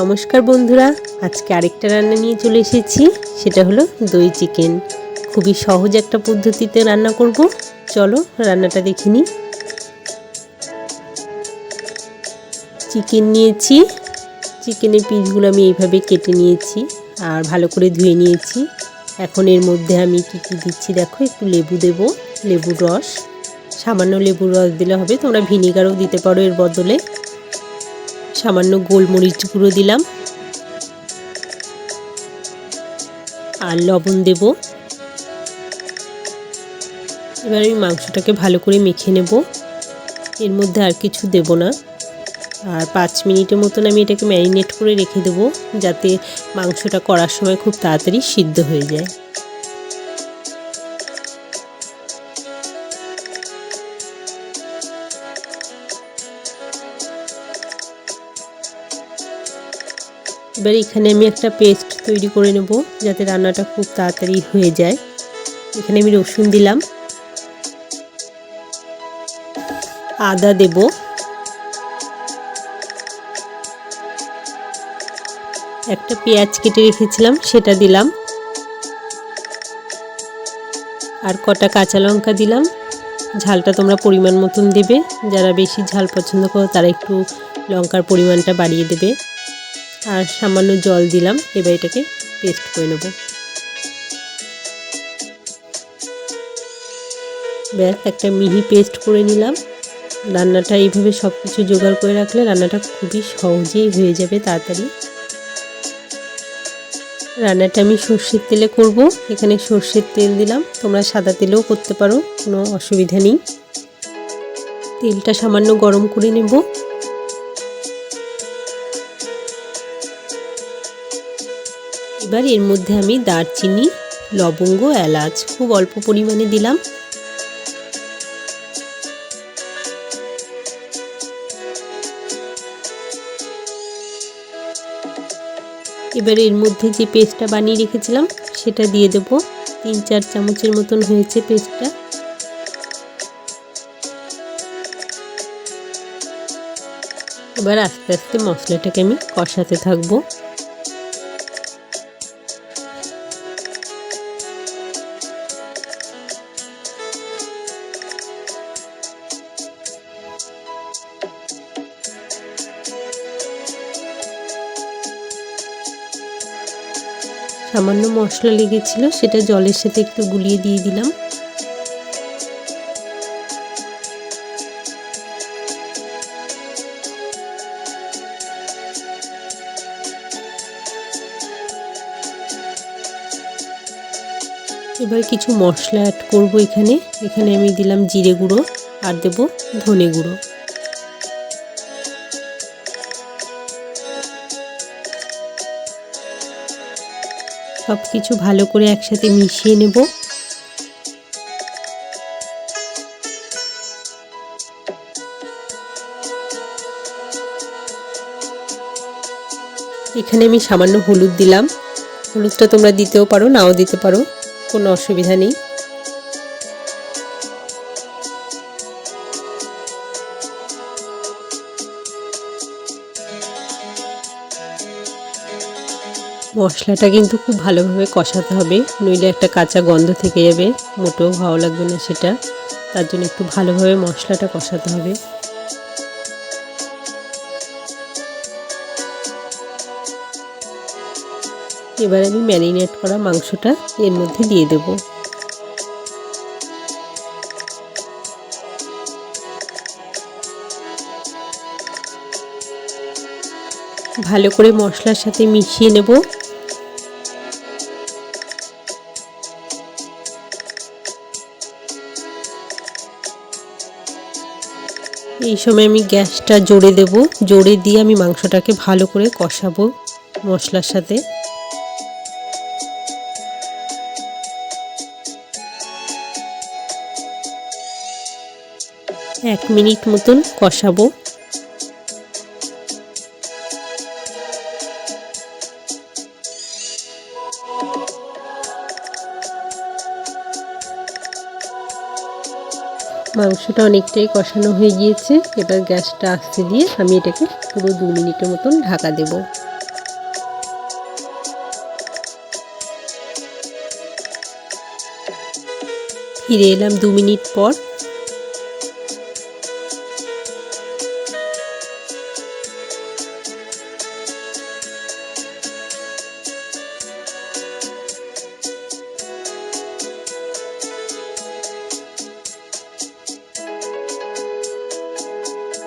নমস্কার বন্ধুরা, আজকে আরেকটা রান্না নিয়ে চলে এসেছি, সেটা হলো দই চিকেন। খুবই সহজ একটা পদ্ধতিতে রান্না করব, চলো রান্নাটা দেখে নিই। চিকেন নিয়েছি, চিকেনের পিসগুলো আমি এইভাবে কেটে নিয়েছি আর ভালো করে ধুয়ে নিয়েছি। এখন এর মধ্যে আমি কি কি দিচ্ছি দেখো, একটু লেবু দেব, লেবুর রস। সামান্য লেবুর রস দিলে হবে, তোমরা ভিনিগারও দিতে পারো এর বদলে। সামান্য গোলমরিচ গুঁড়ো দিলাম। আর লবণ দেব। এবার আমি মাংসটাকে ভালো করে মেখে নেব। এর মধ্যে আর কিছু দেব না। আর পাঁচ মিনিটের মতন আমি এটাকে ম্যারিনেট করে রেখে দেব, যাতে মাংসটা করার সময় খুব তাড়াতাড়ি সিদ্ধ হয়ে যায়। এবার এখানে আমি একটা পেস্ট তৈরি করে নেব যাতে রান্নাটা খুব তাড়াতাড়ি হয়ে যায়। এখানে আমি রসুন দিলাম। আদা দেব। একটা পেঁয়াজ কেটে রেখেছিলাম, সেটা দিলাম। আর কটা কাঁচা লঙ্কা দিলাম। ঝালটা তোমরা পরিমাণ মতন দেবে। যারা বেশি ঝাল পছন্দ করো, তারা একটু লঙ্কার পরিমাণটা বাড়িয়ে দেবে। আর সামান্য জল দিলাম, এবার এটাকে পেস্ট করে নেব। ব্যাস, একটা মিহি পেস্ট করে নিলাম। রান্নাটা এইভাবে সব কিছু জোগাড় করে রাখলে রান্নাটা খুবই সহজেই হয়ে যাবে তাড়াতাড়ি। রান্নাটা আমি সর্ষের তেলে করব। এখানে সর্ষের তেল দিলাম। তোমরা সাদা তেলেও করতে পারো, কোনো অসুবিধা নেই। তেলটা সামান্য গরম করে নেব। এবার এর মধ্যে আমি দারচিনি, লবঙ্গ, এলাচ খুব অল্প পরিমাণে দিলাম। এবার এর মধ্যে যে পেস্টটা বানিয়ে রেখেছিলাম, সেটা দিয়ে দেব। তিন চার চামচের মতন হয়েছে পেস্টটা। এবার আস্তে আস্তে মশলাটাকে আমি কষাতে থাকব। সামান্য মশলা লেগেছিল, সেটা জলের সাথে একটু গুলিয়ে দিয়ে দিলাম। এবার কিছু মশলা অ্যাড করব এখানে। এখানে আমি দিলাম জিরে গুঁড়ো, আর দেব ধনে গুঁড়ো। সব কিছু ভালো করে একসাথে মিশিয়ে নেব। এখানে আমি সামান্য হলুদ দিলাম। হলুদটা তোমরা দিতেও পারো, নাও দিতে পারো, কোনো অসুবিধা নেই। মশলাটা কিন্তু খুব ভালোভাবে কষাতে হবে। নইলে একটা কাঁচা গন্ধ থেকে যাবে। মোটেও ভালো লাগবে না সেটা। তার জন্য একটু ভালোভাবে মশলাটা কষাতে হবে। এবার আমি ম্যারিনেট করা মাংসটা এর মধ্যে দিয়ে দেব। ভালো করে মশলার সাথে মিশিয়ে নেব। এই সময় আমি গ্যাসটা জোরে দেব। জোরে দিয়ে আমি মাংসটাকে ভালো করে কষাবো মশলার সাথে। এক মিনিট মতন কষাবো। মাংসটা অনেকটাই কষানো হয়ে গিয়েছে। এবার গ্যাসটা আস্তে দিয়ে আমি এটাকে পুরো দু মিনিটের মতন ঢাকা দেব। ফিরে এলাম দু মিনিট পর।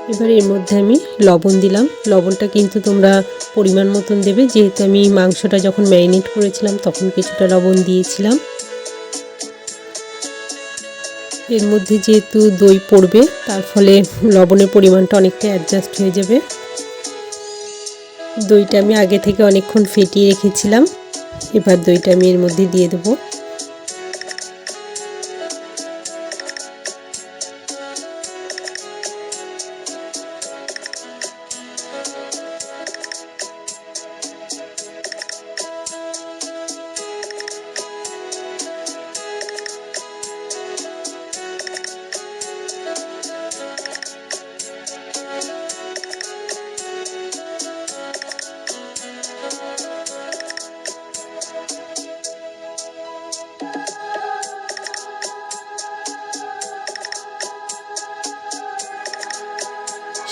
এবার এর মধ্যে আমি লবণ দিলাম। লবণটা কিন্তু তোমরা পরিমাণ মতন দেবে। যেহেতু আমি মাংসটা যখন ম্যারিনেট করেছিলাম, তখন কিছুটা লবণ দিয়েছিলাম। এর মধ্যে যেহেতু দই পড়বে, তার ফলে লবণের পরিমাণটা অনেকটা অ্যাডজাস্ট হয়ে যাবে। দইটা আমি আগে থেকে অনেকক্ষণ ফেটিয়ে রেখেছিলাম। এবার দইটা আমি এর মধ্যে দিয়ে দেবো।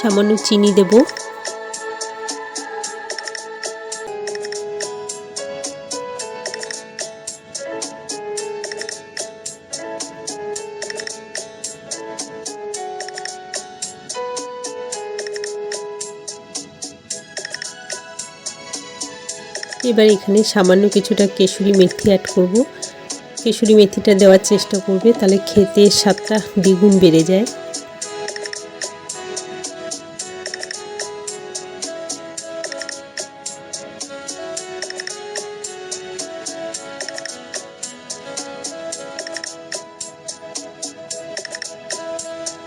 সামান্য চিনি দেব। এবার এখানে সামান্য কিছুটা কেশুরি মেথি অ্যাড করব। কেশুরি মেথিটা দেওয়ার চেষ্টা করবে, তাহলে খেতে স্বাদটা দ্বিগুণ বেড়ে যায়।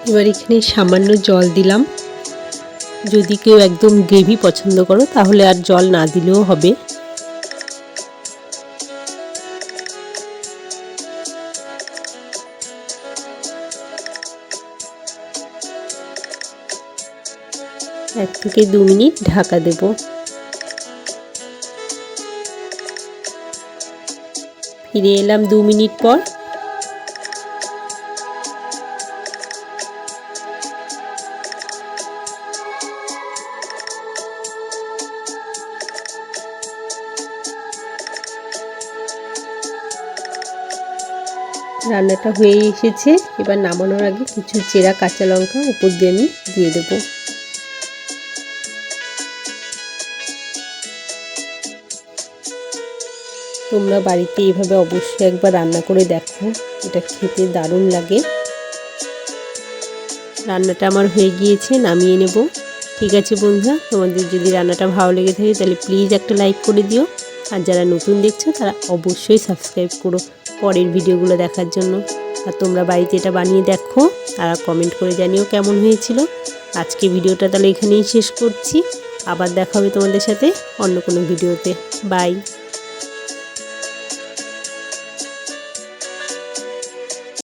এবার এখানে সামান্য জল দিলাম। যদি কেউ একদম গ্রেভি পছন্দ করো, তাহলে আর জল না দিলেও হবে। এক থেকে দু মিনিট ঢাকা দেব। ফিরে এলাম দু মিনিট পর। রান্নাটা হয়ে এসেছে। এবার নামানোর আগে কিছু চেরা কাঁচা লঙ্কা উপর দিয়ে আমি দিয়ে দেবো। তোমরা বাড়িতে এইভাবে অবশ্যই একবার রান্না করে দেখো। এটা খেতে দারুণ লাগে। রান্নাটা আমার হয়ে গিয়েছে, নামিয়ে নেব। ঠিক আছে বন্ধুরা, তোমাদের যদি রান্নাটা ভালো লেগে থাকে তাহলে প্লিজ একটা লাইক করে দিও। আর যারা নতুন দেখছ তারা অবশ্যই সাবস্ক্রাইব করো। পরের ভিডিওগুলো দেখার জন্য। আর তোমরা বাড়িতে এটা বানিয়ে দেখো আর কমেন্ট করে জানিও কেমন হয়েছিল। আজকে ভিডিওটা তাহলে এখানেই শেষ করছি। আবার দেখা হবে তোমাদের সাথে অন্য কোনো ভিডিওতে। বাই